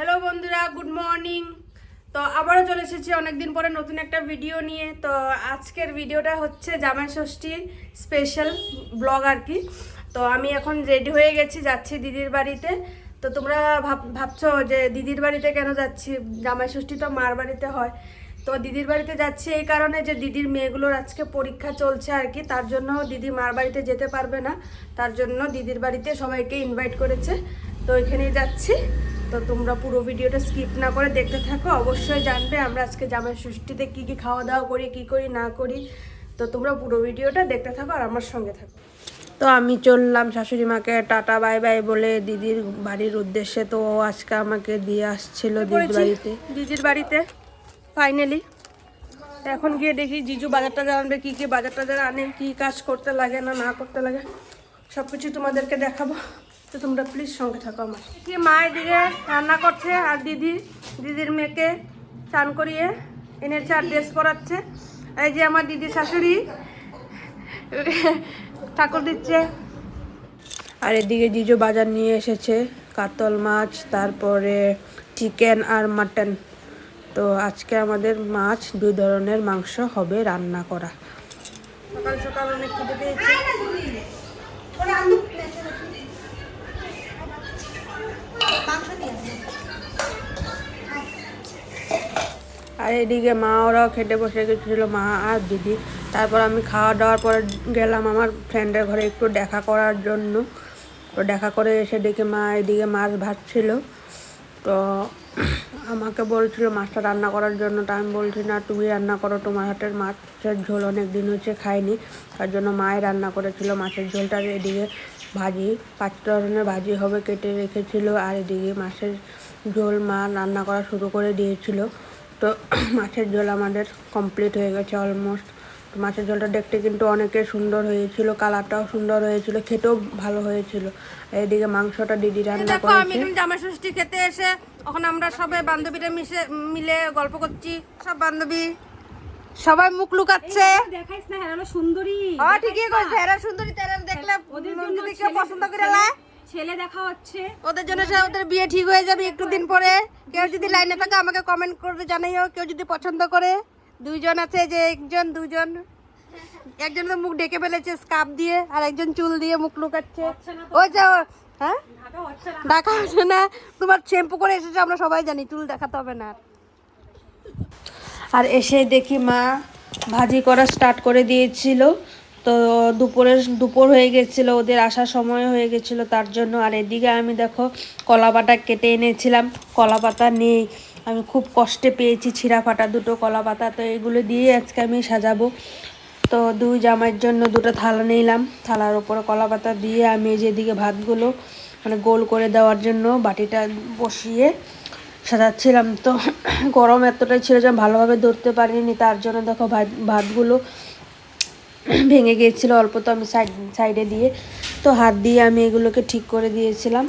Hello বন্ধুরা good morning তো আবারও চলে এসেছি অনেকদিন পরে নতুন একটা ভিডিও নিয়ে। তো আজকের ভিডিওটা হচ্ছে জামাই ষষ্ঠী স্পেশাল ব্লগ আর কি। তো আমি এখন রেডি হয়ে গেছি, যাচ্ছি দিদির বাড়িতে। তো তোমরা ভাব, ভাবছ যে দিদির বাড়িতে কেন যাচ্ছি? জামাই ষষ্ঠী তো মার বাড়িতে হয়। তো দিদির বাড়িতে যাচ্ছি এই কারণে যে দিদির মেয়েগুলোর আজকে পরীক্ষা চলছে আর কি, তার জন্য দিদি মার বাড়িতে যেতে পারবে না। তার জন্য দিদির বাড়িতে সবাইকে ইনভাইট করেছে। তো এখানেই যাচ্ছি। তো তোমরা পুরো ভিডিওটা স্কিপ না করে দেখতে থাকো। অবশ্যই জানবে আমরা আজকে জামাই ষষ্ঠীতে কী কী খাওয়া দাওয়া করি কী করি না করি। তো তোমরা পুরো ভিডিওটা দেখতে থাকো আর আমার সঙ্গে থাকো। তো আমি চললাম শাশুড়ি মাকে টাটা বাই বাই বলে দিদির বাড়ির উদ্দেশ্যে। তো আজকে আমাকে দিয়ে আসছিল দিদির বাড়িতে। দিদির বাড়িতে ফাইনালি এখন গিয়ে দেখি জিজু বাজারটা জানবে কি কি বাজার টাজার আনে কি কাজ করতে লাগে না না করতে লাগে সব কিছু তোমাদেরকে দেখাবো। তো তোমরা প্লিজ সঙ্গে থাকো আমার। কি মা এদিকে রান্না করছে আর দিদি দিদির মেয়েকে চান করিয়ে এনেছে আর ড্রেস পরাচ্ছে। এই যে আমার দিদি শাশুড়ি ঠাকুর দিচ্ছে। আর এদিকে জিজু বাজার নিয়ে এসেছে কাতল মাছ তারপরে চিকেন আর মাটন তো আজকে আমাদের মাছ দুই ধরনের মাংস হবে রান্না করা। সকাল সকাল অনেক খেতে পেয়েছি। আর এদিকে মা ওরাও খেতে বসে গেছিল, মা আর দিদি। তারপর আমি খাওয়া দাওয়ার পরে গেলাম আমার ফ্রেন্ডের ঘরে একটু দেখা করার জন্য। তো দেখা করে এসে দেখে মা এদিকে মাছ ভাজছিল। তো আমাকে বলছিল, মাছটা রান্না করার জন্য। তো আমি বলছি, না, তুমি রান্না করো, তোমার হাতের মাছের ঝোল অনেক দিন হচ্ছে খাইনি। তার জন্য মায়ে রান্না করেছিল মাছের ঝোলটা। এদিকে ভাজি পাঁচ ধরনের ভাজি হবে কেটে রেখেছিল। আর এদিকে মাছের ঝোল মা রান্না করা শুরু করে দিয়েছিল। তো মাছের ঝোল আমাদের কমপ্লিট হয়ে গেছে অলমোস্ট তো মাছের ঝোলটা দেখতে কিন্তু অনেকে সুন্দর হয়েছিল কালারটাও সুন্দর হয়েছিল খেতেও ভালো হয়েছিল। এদিকে মাংসটা দিদি রান্না দেখো আমি করেছে। তুমি জামাই ষষ্ঠী খেতে এসে এখন আমরা সবাই বান্ধবীরা মিশে মিলে গল্প করছি। সব বান্ধবী সবাই মুখ লুকাচ্ছে। দেখাইস না হ্যাঁ সুন্দরী। ও ঠিকই কইছে এরা সুন্দরী তেরা দেখলে ওদের জন্য পছন্দ করে লাই। ছেলে দেখা হচ্ছে। ওদের জন্য সে ওদের বিয়ে ঠিক হয়ে যাবে একটু দিন পরে। কেউ যদি লাইনে থাকে আমাকে কমেন্ট করে জানাইও। কেউ যদি পছন্দ করে। দুইজন আছে যে একজন দুজন। একজন তো মুখ ডেকে ফেলেছে স্কার্ফ দিয়ে আর একজন চুল দিয়ে মুখ লুকাচ্ছে। ওই যে হ্যাঁ? ঢাকা হচ্ছে না। দেখা হচ্ছে না। তোমার শ্যাম্পু করে এসেছে আমরা সবাই জানি চুল দেখাতে হবে না। আর। আর এসে দেখি মা ভাজি করা স্টার্ট করে দিয়েছিল। তো দুপুরে, দুপুর হয়ে গেছিল, ওদের আসার সময় হয়ে গেছিল, তার জন্য। আর এদিকে আমি দেখো, কলা পাতা কেটে এনেছিলাম, কলা পাতা নেই। আমি খুব কষ্টে পেয়েছি ছিঁড়া ফাটা দুটো কলা পাতা, তো এগুলো দিয়ে আজকে আমি সাজাবো। তো দুই জামাইয়ের জন্য দুটো থালা নিলাম। থালার ওপরে কলা পাতা দিয়ে আমি যেদিকে ভাতগুলো মানে গোল করে দেওয়ার জন্য বাটিটা বসিয়ে সাজাচ্ছিলাম। তো গরম এতটাই ছিল যে ভালোভাবে ধরতে পারিনি, তার জন্য দেখো ভাত, ভাতগুলো ভেঙে গিয়েছিল অল্প তো আমি সাইড সাইডে দিয়ে। তো হাত দিয়ে আমি এগুলোকে ঠিক করে দিয়েছিলাম।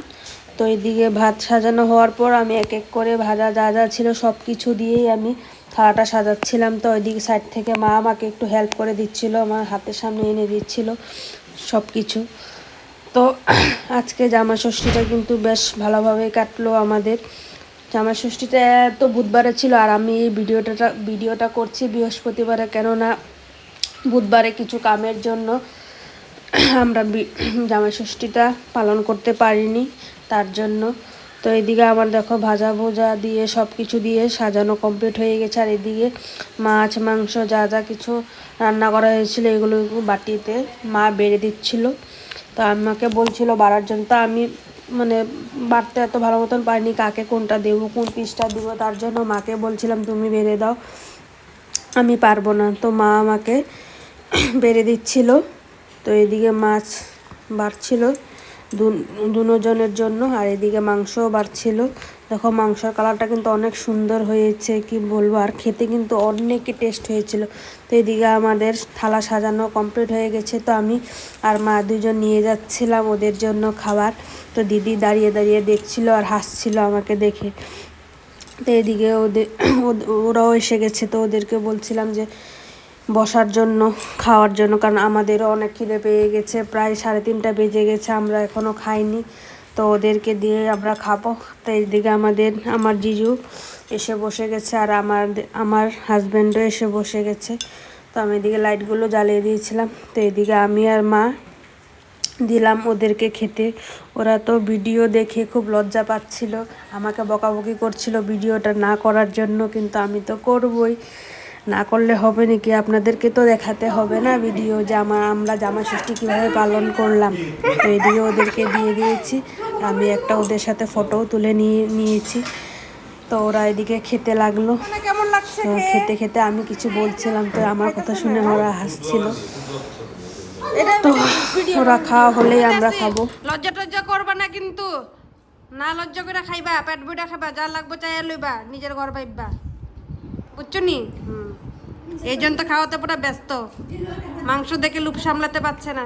তো এদিকে ভাত সাজানো হওয়ার পর আমি এক এক করে ভাজা যা যা ছিল সব কিছু দিয়েই আমি থালাটা সাজাচ্ছিলাম। তো ওইদিকে সাইড থেকে মা আমাকে একটু হেল্প করে দিচ্ছিল, আমার হাতের সামনে এনে দিচ্ছিল সব কিছু তো আজকে জামা ষষ্ঠীটা কিন্তু বেশ ভালোভাবে কাটলো আমাদের। জামা ষষ্ঠীটা তো বুধবারে ছিল আর আমি এই ভিডিওটা ভিডিওটা করছি বৃহস্পতিবারে, কেননা বুধবারে কিছু কামের জন্য আমরা জামাই ষষ্ঠীটা পালন করতে পারিনি, তার জন্য। তো এদিকে আমার দেখো ভাজা ভোজা দিয়ে সব কিছু দিয়ে সাজানো কমপ্লিট হয়ে গেছে। আর এদিকে মাছ, মাংস যা যা কিছু রান্না করা হয়েছিল এগুলো বাটিতে মা বেড়ে দিচ্ছিল। তো আমাকে বলছিল বাড়ার জন্য। তো আমি মানে বাড়তে এত ভালো মতন পারিনি, কাকে কোনটা দেবো, কোন পিসটা দেবো, তার জন্য মাকে বলছিলাম তুমি বেড়ে দাও, আমি পারব না। তো মা আমাকে বেড়ে দিচ্ছিল। তো এদিকে মাছ বাড়ছিল দুজনের জন্য আর এদিকে মাংসও বাড়ছিল। দেখো মাংসর কালারটা কিন্তু অনেক সুন্দর হয়েছে, কি বলব? আর খেতে কিন্তু অনেকই টেস্ট হয়েছিল। তো এদিকে আমাদের থালা সাজানো কমপ্লিট হয়ে গেছে। তো আমি আর মা দুজন নিয়ে যাচ্ছিলাম ওদের জন্য খাবার। তো দিদি দাঁড়িয়ে দাঁড়িয়ে দেখছিল আর হাসছিল আমাকে দেখে। তো এদিকে ওদের ওদ- ওরাও এসে গেছে। তো ওদেরকে বলছিলাম যে বসার জন্য, খাওয়ার জন্য, কারণ আমাদেরও অনেক খিদে পেয়ে গেছে। প্রায় সাড়ে তিনটা বেজে গেছে, আমরা এখনও খাইনি। তো ওদেরকে দিয়ে আমরা খাব। তো এইদিকে আমাদের, আমার জিজু এসে বসে গেছে আর আমার আমার হাজব্যান্ডও এসে বসে গেছে। তো আমি এদিকে লাইটগুলো জ্বালিয়ে দিয়েছিলাম। তো এদিকে আমি আর মা দিলাম ওদেরকে খেতে। ওরা তো ভিডিও দেখে খুব লজ্জা পাচ্ছিল। আমাকে বকাবকি করছিল ভিডিওটা না করার জন্য, কিন্তু আমি তো করবই। না করলে হবে নাকি? আপনাদেরকে তো দেখাতে হবে না ভিডিও যে আমার আমরা জামা ষষ্ঠী কীভাবে পালন করলাম। তো এদিকে ওদেরকে দিয়ে দিয়েছি। আমি একটা ওদের সাথে ফটোও তুলে নিয়ে নিয়েছি। তো ওরা এদিকে খেতে লাগল। মানে তো খেতে খেতে আমি কিছু বলছিলাম তো আমার কথা শুনে ওরা হাসছিল। তো ওরা খাওয়া হলেই আমরা খাব। লজ্জা টজ্জা করবা না কিন্তু। না লজ্জা করে খাইবা পেট বইটা খাইবা যা লাগবে চাই লইবা নিজের ঘর পাইবা বুঝছ নি? এই জন্য তো খাওয়াতে পুরো ব্যস্ত। মাংস দেখে লুপ সামলাতে পারছে না।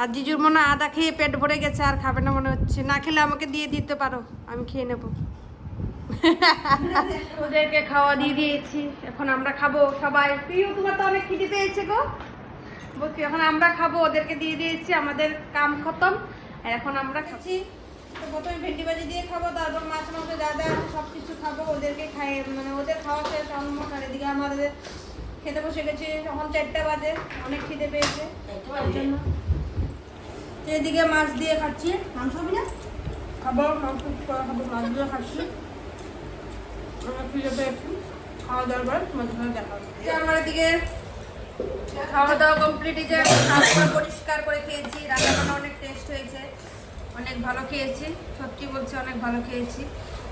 আর জিজুর মনে আদা খেয়ে পেট ভরে গেছে, আর খাবে না মনে হচ্ছে। না খেলে আমাকে দিয়ে দিতে পারো, আমি খেয়ে নেব। ওদেরকে খাওয়া দিয়ে দিয়েছি, এখন আমরা খাব সবাই। প্রিয়, তোমার তো অনেক খিদে পেয়েছে গো। বলছি, এখন আমরা খাব, ওদেরকে দিয়ে দিয়েছি, আমাদের কাম খতম, আর এখন আমরা খাচ্ছি তো প্রথমে ভেন্ডি ভাজি দিয়ে খাব তারপর মাছ মাংস যা যা আছে সব কিছু খাব ওদেরকে খাই মানে ওদের খাওয়া শেষ আর এদিকে আমাদের খেতে বসে গেছি এখন চারটা বাজে অনেক খিদে পেয়েছে এদিকে মাছ দিয়ে খাচ্ছি মাংস হবে না? খাব মাংস খাব মাছ দিয়ে খাচ্ছি। আমার খিদে পেয়েছি খাওয়া দাওয়ার পর সঙ্গে দেখা হচ্ছে আমার এদিকে খাওয়া দাওয়া কমপ্লিট হয়েছে পরিষ্কার করে খেয়েছি রান্না বান্না অনেক টেস্ট হয়েছে। অনেক ভালো খেয়েছি সত্যি বলছি অনেক ভালো খেয়েছি।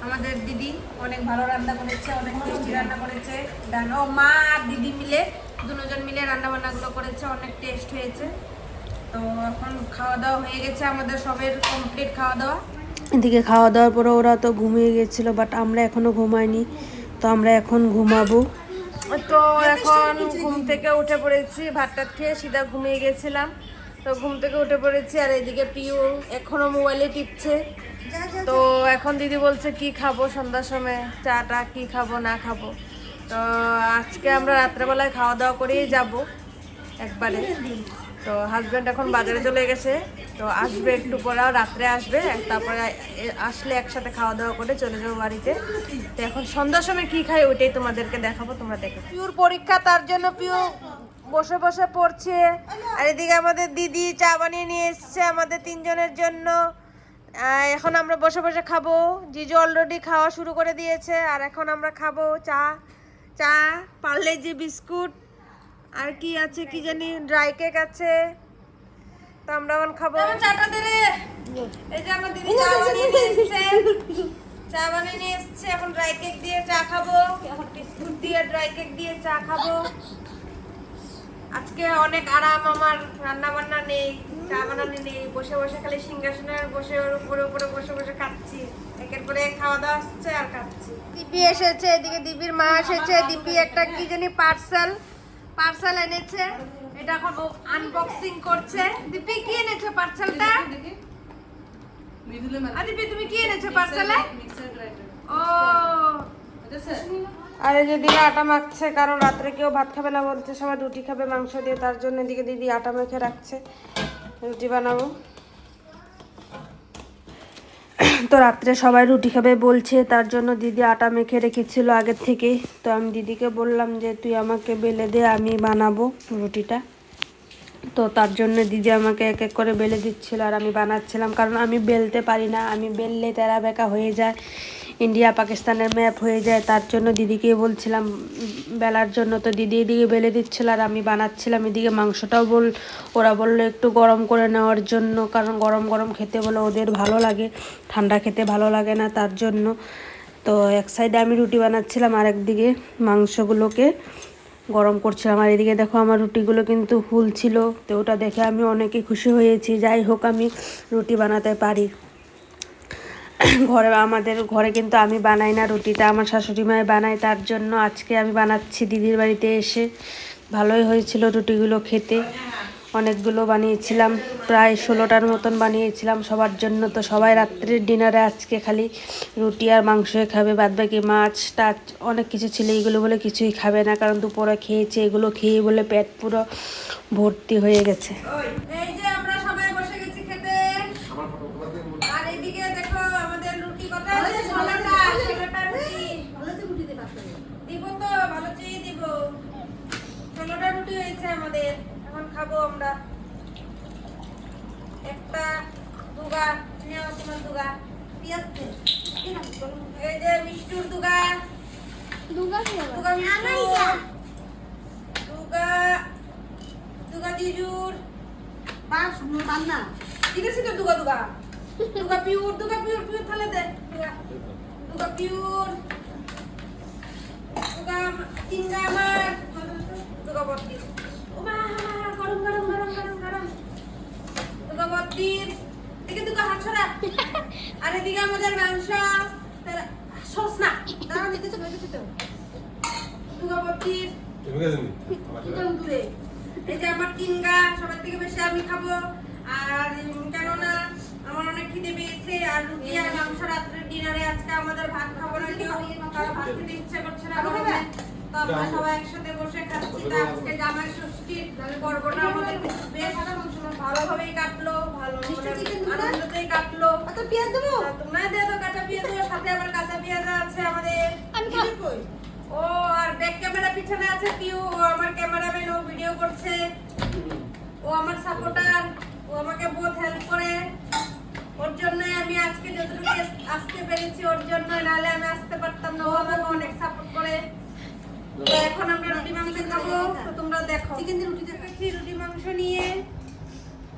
আমাদের দিদি অনেক ভালো রান্না করেছে অনেক টেস্টি রান্না করেছে। ডান- ও মা আর দিদি মিলে দুজন মিলে রান্না বান্নাগুলো করেছে অনেক টেস্ট হয়েছে। তো এখন খাওয়া দাওয়া হয়ে গেছে আমাদের সবের কমপ্লিট খাওয়া দাওয়া। এদিকে খাওয়া দাওয়ার পরে ওরা তো ঘুমিয়ে গেছিল বাট আমরা এখনও ঘুমাইনি তো আমরা এখন ঘুমাবো। তো এখন ঘুম থেকে উঠে পড়েছি ভাত টাত খেয়ে সিধা ঘুমিয়ে গেছিলাম। তো ঘুম থেকে উঠে পড়েছি আর এদিকে পিউ এখনও মোবাইলে টিপছে। তো এখন দিদি বলছে, কি খাব সন্ধ্যার সময়? চাটা কি খাব, না খাব? তো আজকে আমরা রাত্রেবেলায় খাওয়া দাওয়া করেই যাব একবারে। তো হাজব্যান্ড এখন বাজারে চলে গেছে। তো আসবে একটু পরে রাত্রে আসবে। তারপরে আসলে একসাথে খাওয়া দাওয়া করে চলে যাব বাড়িতে। তো এখন সন্ধ্যার সময় কি খাই ওইটাই তোমাদেরকে দেখাবো, তোমরা দেখো। পিউর পরীক্ষা, তার জন্য পিউ বসে বসে পড়ছে। আর এদিকে আমাদের দিদি চা বানিয়ে নিয়ে এসছে আমাদের তিনজনের জন্য। এখন আমরা বসে বসে খাব। জিজু অলরেডি খাওয়া শুরু করে দিয়েছে, আর এখন আমরা খাব চা। চা পার্লেজি বিস্কুট, আর কি আছে কি জানি ড্রাই কেক আছে। তো আমরা এখন খাব। চাটা দে রে। এই যে আমার দিদি চা বানিয়ে নিয়ে এসছে। চা বানিয়ে নিয়ে এসছে, এখন ড্রাই কেক দিয়ে চা খাব। এখন বিস্কুট দিয়ে ড্রাই কেক দিয়ে চা খাব। আজকে অনেক আরাম আমার রান্না বান্না নেই চা বানানো নেই বসে বসে খালি সিংহাসনে বসে ওর উপরে উপরে বসে বসে খাচ্ছি। একের পরে খাওয়া দাওয়া আসছে আর খাচ্ছি। দিপি এসেছে এদিকে দিপির মা এসেছে দিপি একটা কি জানি পার্সেল পার্সেল এনেছে। এটা এখন আনবক্সিং করছে। দিপি কি এনেছে পার্সেলটা আর দিপি তুমি কি এনেছো পার্সেলে ও। আর এই যে দিদি আটা মাখছে, কারণ রাত্রে কেউ ভাত খাবে না বলছে, সবাই রুটি খাবে, মাংস দিয়ে, তার জন্য এদিকে দিদি আটা মেখে রাখছে, রুটি বানাবো। তো রাত্রে সবাই রুটি খাবে বলছে, তার জন্য দিদি আটা মেখে রেখেছিল আগের থেকেই তো আমি দিদিকে বললাম যে, তুই আমাকে বেলে দে, আমি বানাবো রুটিটা। তো তার জন্য দিদি আমাকে এক এক করে বেলে দিচ্ছিল, আর আমি বানাচ্ছিলাম, কারণ আমি বেলতে পারি না, আমি বেললে তেরা বেকা হয়ে যায়। ইন্ডিয়া পাকিস্তানের ম্যাপ হয়ে যায়, তার জন্য দিদিকে বলছিলাম, বেলার জন্য তো দিদি এদিকে বেলে দিচ্ছিল আর আমি বানাচ্ছিলাম এদিকে মাংসটাও বল, ওরা বলল একটু গরম করে নেওয়ার জন্য, কারণ গরম গরম খেতে বলে ওদের ভালো লাগে, ঠান্ডা খেতে ভালো লাগে না তার জন্য। তো এক সাইডে আমি রুটি বানাচ্ছিলাম আর একদিকে মাংসগুলোকে গরম করছিলাম। আর এদিকে দেখো আমার রুটিগুলো কিন্তু ফুল ছিল তো ওটা দেখে আমি অনেকে খুশি হয়েছি। যাই হোক, আমি রুটি বানাতে পারি। ঘরে, আমাদের ঘরে কিন্তু আমি বানাই না, রুটিটা আমার শাশুড়ি মায় বানায়, তার জন্য আজকে আমি বানাচ্ছি দিদির বাড়িতে এসে। ভালোই হয়েছিল রুটিগুলো খেতে। অনেকগুলো বানিয়েছিলাম, প্রায় ষোলোটার মতন বানিয়েছিলাম, সবার জন্য তো সবাই রাত্রির ডিনারে আজকে খালি রুটি আর মাংস খাবে বাদ বাকি মাছ টাচ অনেক কিছু ছিল, এইগুলো বলে কিছুই খাবে না, কারণ দুপুরে খেয়েছে, এগুলো খেয়ে বলে পেট পুরো ভর্তি হয়ে গেছে এই যে আমরা সবাই বসে গেছি খেতে আর খাব আমরা। একটা দুগা নেও তোমার দুগা। পেঁয়াজ। এই যে মিষ্টুর দুগা। দুগা মিষ্টু। দুগা দুগা জিজুর। বাস বান্না ঠিক আছে তো দুগা দুগা। দুগা পিউর দুগা পিউর পিউর ফেলে দে। দুগা দুগা পিউর দুগা চিংগা আমার। দুগা হাত ছড়া আর এদিকে আমাদের সস না। দাঁড়া তো। দিতে দূরে এই যে আমার সবার থেকে বেশি আমি খাব। আর কেননা আমার অনেক খিদে পেয়েছে। আর রুটি আর মাংস রাত্রে ডিনারে আজকে আমাদের ভাত খাব না কেউ। ভাত খেতে ইচ্ছে করছে না। তো আমরা সবাই একসাথে বসে খাচ্ছি। তো আজকে জামাই ষষ্ঠী। পর্বটা আমাদের বেশ ভালোভাবেই কাটলো ভালো মানে আনন্দতেই কাটলো। পেঁয়াজ দেবো? তোমরা দিয়ে দাও কাঁচা পেঁয়াজ দেবো সাথে আবার কাঁচা পেঁয়াজ আছে আমাদের। ও আর ব্যাক ক্যামেরা পিছনে আছে পিউ ও আমার ক্যামেরাম্যান ও ভিডিও করছে। ও আমার সাপোর্টার ও আমাকে বহুত হেল্প করে। ওর জন্যই আমি আজকে যতটুকু আস- আসতে পেরেছি ওর জন্য নাহলে আমি আসতে পারতাম না ও আমাকে অনেক সাপোর্ট করে তো এখন আমরা রুটি মাংস খাব তো তোমরা দেখো। চিকেন দিয়ে রুটি দেখাচ্ছি। রুটি মাংস নিয়ে।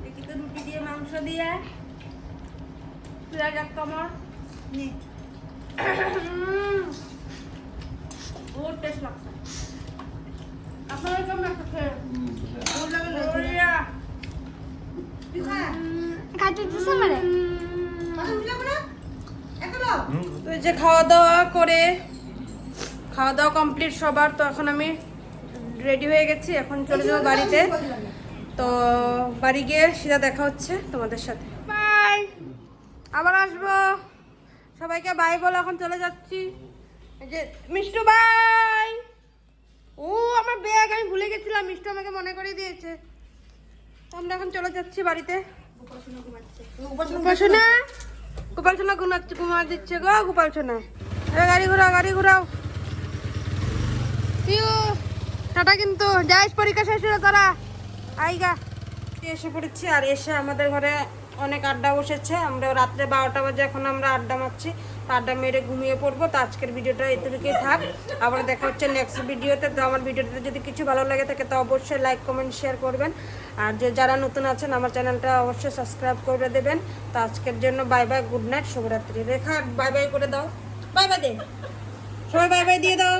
দেখি তো রুটি দিয়ে মাংস দিয়ে। পেঁয়াজ উম, বহুত টেস্ট লাগছে। আপনারা কেমন খেয়ে? যে খাওয়া দাওয়া করে খাওয়া দাওয়া কমপ্লিট সবার তো এখন আমি রেডি হয়ে গেছি এখন চলে যাব বাড়িতে। তো বাড়ি গিয়ে সিধা দেখা হচ্ছে তোমাদের সাথে। বাই। আবার আসব। সবাইকে বাই বলে এখন চলে যাচ্ছি। যে মিষ্টু বাই। ও আমার ব্যাগ আমি ভুলে গেছিলাম মিষ্টু আমাকে মনে করে দিয়েছে। তো আমরা এখন চলে যাচ্ছি বাড়িতে। গোপাল সোনা গোপাল সোনা ঘুমাচ্ছে ঘুমা দিচ্ছে গো গোপাল সোনা গাড়ি ঘোরাও গাড়ি ঘোরাও। টাটা কিন্তু, যাইস, পরীক্ষা শেষ হলো তারা। আইগা। এসে পড়েছি, আর এসে আমাদের ঘরে অনেক আড্ডা বসেছে। আমরা রাত্রে বারোটা বাজে এখন আমরা আড্ডা মারছি। আড্ডা মেরে ঘুমিয়ে পড়ব। তো আজকের ভিডিওটা এতটুকুই থাক। আবার দেখা হচ্ছে নেক্সট ভিডিওতে। তো আমার ভিডিওতে যদি কিছু ভালো লাগে থাকে, তো অবশ্যই লাইক কমেন্ট শেয়ার করবেন। আর যে যারা নতুন আছেন, আমার চ্যানেলটা অবশ্যই সাবস্ক্রাইব করে দেবেন। তো আজকের জন্য বাই বাই গুড নাইট শুভরাত্রি। রেখা বাই বাই করে দাও। বাই বাই দে। সবাই বাই বাই দিয়ে দাও।